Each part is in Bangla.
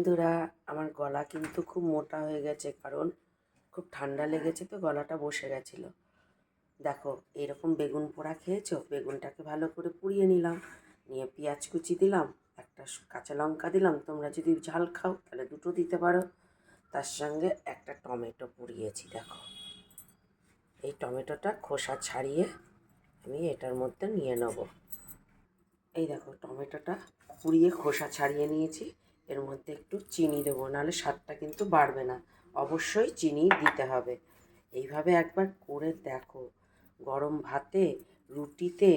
বন্ধুরা, আমার গলা কিন্তু খুব মোটা হয়ে গেছে কারণ খুব ঠান্ডা লেগেছে তো গলাটা বসে গেছিল। দেখো, এরকম বেগুন পোড়া খেয়েছো? বেগুনটাকে ভালো করে পুড়িয়ে নিলাম, নিয়ে পেঁয়াজ কুচি দিলাম, একটা কাঁচা লঙ্কা দিলাম, তোমরা যদি ঝাল খাও তাহলে দুটো দিতে পারো। তার সঙ্গে একটা টমেটো পুড়িয়েছি, দেখো। এই টমেটোটা খোসা ছাড়িয়ে আমি এটার মধ্যে নিয়ে নেব। এই দেখো, টমেটোটা পুড়িয়ে খোসা ছাড়িয়ে নিয়েছি। এর মধ্যে একটু চিনি দেবো, নাহলে স্বাদটা কিন্তু বাড়বে না। অবশ্যই চিনি দিতে হবে। এইভাবে একবার করে দেখো। গরম ভাতে, রুটিতে,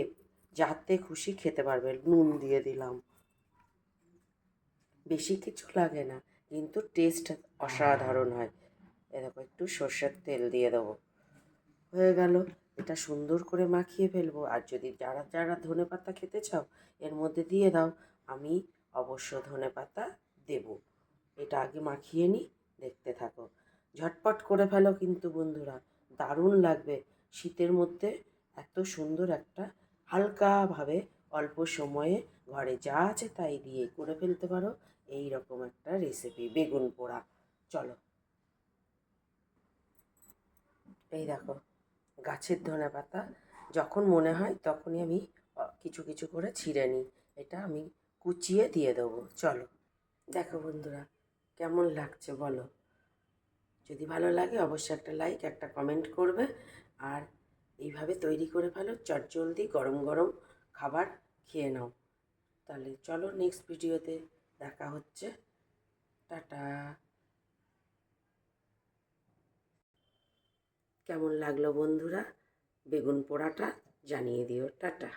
যাতে খুশি খেতে পারবে, নুন দিয়ে দিলাম। বেশি কিছু লাগে না, কিন্তু টেস্ট অসাধারণ হয়। এ দেখো, একটু সর্ষের তেল দিয়ে দেবো। হয়ে গেল। এটা সুন্দর করে মাখিয়ে ফেলব। আর যদি যারা যারা ধনে পাতা খেতে চাও, এর মধ্যে দিয়ে দাও। আমি অবশ্য ধনে পাতা দেবো। এটা আগে মাখিয়ে নিই দেখতে থাকো। ঝটপট করে ফেলো কিন্তু বন্ধুরা, দারুণ লাগবে। শীতের মধ্যে এত সুন্দর একটা হালকাভাবে অল্প সময়ে ঘরে যা আছে তাই দিয়ে করে ফেলতে পারো। এই রকম একটা রেসিপি বেগুন পোড়া। চলো। এই দেখো, গাছের ধনে পাতা, যখন মনে হয় তখনই আমি কিছু কিছু করে ছিঁড়ে নিই। এটা আমি কুচিয়ে দিয়ে দেবো। চলো। দেখো বন্ধুরা, কেমন লাগছে বলো? যদি ভালো লাগে অবশ্যই একটা লাইক একটা কমেন্ট করবে। আর এইভাবে তৈরি করে ফেলো চটজলদি গরম গরম খাবার খেয়ে নাও। তাহলে চলো নেক্সট ভিডিওতে দেখা হচ্ছে। টাটা। কেমন লাগল বন্ধুরা? বেগুন পোড়াটা জানিয়ে দিও। টাটা।